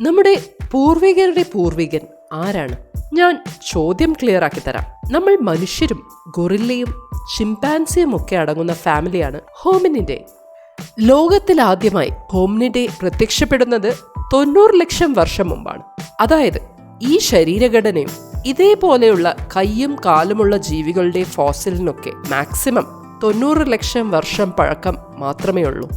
നമ്മുടെ പൂർവികരുടെ പൂർവികൻ ആരാണ്? ഞാൻ ചോദ്യം ക്ലിയർ ആക്കി തരാം. നമ്മൾ മനുഷ്യരും ഗൊറില്ലയും ചിമ്പാൻസിയും ഒക്കെ അടങ്ങുന്ന ഫാമിലിയാണ് ഹോമിനിന്റെ. ലോകത്തിൽ ആദ്യമായി ഹോമിനിന്റെ പ്രത്യക്ഷപ്പെടുന്നത് തൊണ്ണൂറ് ലക്ഷം വർഷം മുമ്പാണ്. അതായത് ഈ ശരീരഘടനയും ഇതേപോലെയുള്ള കയ്യും കാലുമുള്ള ജീവികളുടെ ഫോസിലിനൊക്കെ മാക്സിമം തൊണ്ണൂറ് ലക്ഷം വർഷം പഴക്കം മാത്രമേ ഉള്ളൂ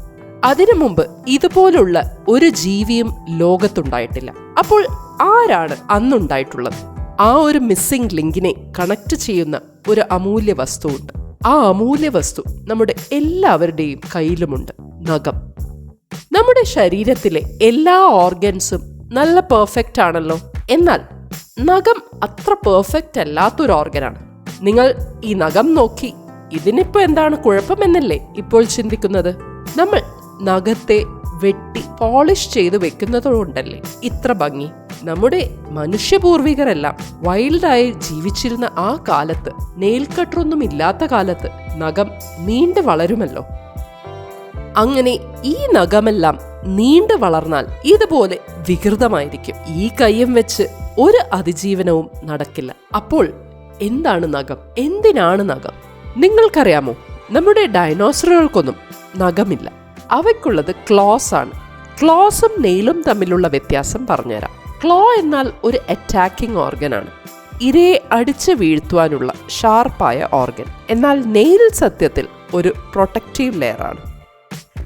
അതിനു മുമ്പ് ഇതുപോലുള്ള ഒരു ജീവിയും ലോകത്തുണ്ടായിട്ടില്ല. അപ്പോൾ ആരാണ് അന്നുണ്ടായിട്ടുള്ളത്? ആ ഒരു മിസ്സിംഗ് ലിങ്കിനെ കണക്ട് ചെയ്യുന്ന ഒരു അമൂല്യ വസ്തു ഉണ്ട് ആ അമൂല്യ വസ്തു നമ്മുടെ എല്ലാവരുടെയും കയ്യിലുമുണ്ട്. നഖം. നമ്മുടെ ശരീരത്തിലെ എല്ലാ ഓർഗൻസും നല്ല പെർഫെക്റ്റ് ആണല്ലോ. എന്നാൽ നഖം അത്ര പെർഫെക്റ്റ് അല്ലാത്തൊരു ഓർഗനാണ് നിങ്ങൾ ഈ നഖം നോക്കി ഇതിനിപ്പോ എന്താണ് കുഴപ്പമെന്നല്ലേ ഇപ്പോൾ ചിന്തിക്കുന്നത്? നമ്മൾ നഖത്തെ വെട്ടി പോളിഷ് ചെയ്ത് വെക്കുന്നതുകൊണ്ടല്ലേ ഇത്ര ഭംഗി. നമ്മുടെ മനുഷ്യപൂർവികരെല്ലാം വൈൽഡായി ജീവിച്ചിരുന്ന ആ കാലത്ത് നെയിൽ കട്ടറൊന്നും ഇല്ലാത്ത കാലത്ത് നഖം നീണ്ടു വളരുമല്ലോ. അങ്ങനെ ഈ നഖമെല്ലാം നീണ്ടു വളർന്നാൽ ഇതുപോലെ വികൃതമായിരിക്കും. ഈ കയ്യം വെച്ച് ഒരു അതിജീവനവും നടക്കില്ല. അപ്പോൾ എന്താണ് നഖം? എന്തിനാണ് നഖം? നിങ്ങൾക്കറിയാമോ? നമ്മുടെ ഡൈനോസറുകൾക്കൊന്നും നഖമില്ല. അവയ്ക്കുള്ളത് ക്ലോസ് ആണ്. ക്ലോസും നെയിലും തമ്മിലുള്ള വ്യത്യാസം പറഞ്ഞുതരാം. ക്ലോ എന്നാൽ ഒരു അറ്റാക്കിംഗ് ഓർഗൻ ആണ്. ഇരയെ അടിച്ച് വീഴ്ത്തുവാനുള്ള ഷാർപ്പായ ഓർഗൻ എന്നാൽ നെയിൽ സത്യത്തിൽ ഒരു പ്രൊട്ടക്റ്റീവ് ലെയർ ആണ്.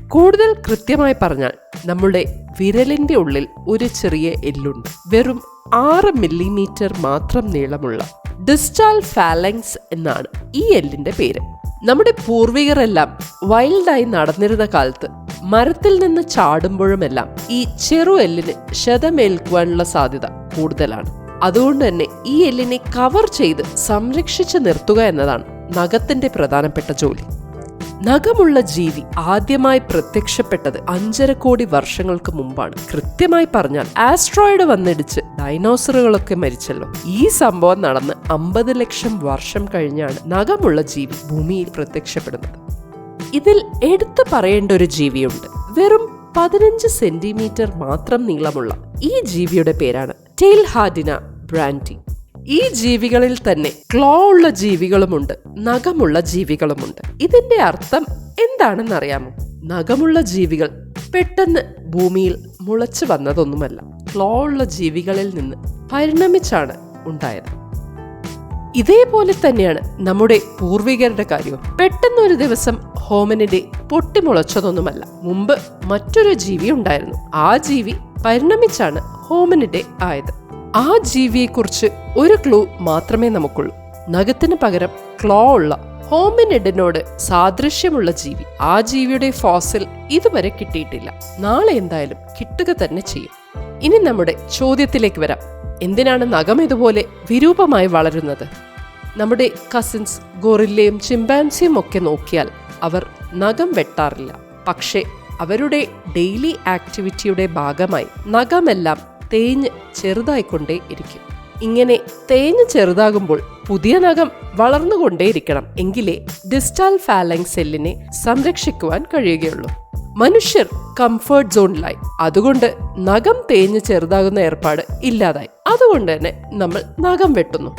കൂടുതൽ കൃത്യമായി പറഞ്ഞാൽ നമ്മുടെ വിരലിന്റെ ഉള്ളിൽ ഒരു ചെറിയ എല്ലുണ്ട്. വെറും ആറ് മില്ലിമീറ്റർ മാത്രം നീളമുള്ള ഡിസ്റ്റാൽ ഫാലങ്സ് എന്നാണ് ഈ എല്ലിന്റെ പേര്. നമ്മുടെ പൂർവികരെല്ലാം വൈൽഡായി നടന്നിരുന്ന കാലത്ത് മരത്തിൽ നിന്ന് ചാടുമ്പോഴുമെല്ലാം ഈ ചെറു എല്ലിന് ക്ഷതമേൽക്കുവാനുള്ള സാധ്യത കൂടുതലാണ്. അതുകൊണ്ട് തന്നെ ഈ എല്ലിനെ കവർ ചെയ്ത് സംരക്ഷിച്ചു നിർത്തുക എന്നതാണ് നഖത്തിന്റെ പ്രധാനപ്പെട്ട ജോലി. നഖമുള്ള ജീവി ആദ്യമായി പ്രത്യക്ഷപ്പെട്ടത് അഞ്ചര കോടി വർഷങ്ങൾക്ക് മുമ്പാണ്. കൃത്യമായി പറഞ്ഞാൽ ആസ്ട്രോയിഡ് വന്നിടിച്ച് ഡൈനോസറുകളൊക്കെ മരിച്ചല്ലോ. ഈ സംഭവം നടന്ന് അമ്പത് ലക്ഷം വർഷം കഴിഞ്ഞാണ് നഖമുള്ള ജീവി ഭൂമിയിൽ പ്രത്യക്ഷപ്പെടുന്നത്. ഇതിൽ എടുത്തു പറയേണ്ട ഒരു ജീവിയുണ്ട്. വെറും പതിനഞ്ച് സെന്റിമീറ്റർ മാത്രം നീളമുള്ള ഈ ജീവിയുടെ പേരാണ് ടെയിൽ ഹാഡിന ബ്രാൻഡി. ഈ ജീവികളിൽ തന്നെ ക്ലോ ഉള്ള ജീവികളുമുണ്ട് നഖമുള്ള ജീവികളുമുണ്ട്. ഇതിന്റെ അർത്ഥം എന്താണെന്നറിയാമോ? നഖമുള്ള ജീവികൾ പെട്ടെന്ന് ഭൂമിയിൽ മുളച്ചു വന്നതൊന്നുമല്ല. ക്ലോ ഉള്ള ജീവികളിൽ നിന്ന് പരിണമിച്ചാണ് ഉണ്ടായത്. ഇതേപോലെ തന്നെയാണ് നമ്മുടെ പൂർവികരുടെ കാര്യവും. പെട്ടെന്ന് ഒരു ദിവസം ഹോമനിന്റെ പൊട്ടിമുളച്ചതൊന്നുമല്ല മുമ്പ് മറ്റൊരു ജീവി ഉണ്ടായിരുന്നു. ആ ജീവി പരിണമിച്ചാണ് ഹോമനിന്റെ ആയത്. ആ ജീവിയെക്കുറിച്ച് ഒരു ക്ലൂ മാത്രമേ നമുക്കുള്ളൂ. നഖത്തിന് പകരം ക്ലോ ഉള്ള ഹോമിനിഡിനോട് സാദൃശ്യമുള്ള ജീവി ആ ജീവിയുടെ ഫോസിൽ ഇതുവരെ കിട്ടിയിട്ടില്ല. നാളെ എന്തായാലും കിട്ടുക തന്നെ ചെയ്യും. ഇനി നമ്മുടെ ചോദ്യത്തിലേക്ക് വരാം. എന്തിനാണ് നഖം ഇതുപോലെ വിരൂപമായി വളരുന്നത്? നമ്മുടെ കസിൻസ് ഗോറില്ലയും ചിമ്പാൻസിയും ഒക്കെ നോക്കിയാൽ അവർ നഖം വെട്ടാറില്ല. പക്ഷേ അവരുടെ ഡെയിലി ആക്ടിവിറ്റിയുടെ ഭാഗമായി നഖമെല്ലാം തേഞ്ഞ് ചെറുതായിക്കൊണ്ടേ ഇരിക്കും. ഇങ്ങനെ തേഞ്ഞ് ചെറുതാകുമ്പോൾ പുതിയ നഖം വളർന്നുകൊണ്ടേയിരിക്കണം എങ്കിലേ ഡിസ്റ്റാൽ ഫാലങ് സെല്ലിനെ സംരക്ഷിക്കുവാൻ കഴിയുകയുള്ളൂ. മനുഷ്യർ കംഫർട്ട് സോണിലായി അതുകൊണ്ട് നഖം തേഞ്ഞ് ചെറുതാകുന്ന ഏർപ്പാട് ഇല്ലാതായി. അതുകൊണ്ട് തന്നെ നമ്മൾ നഖം വെട്ടുന്നു.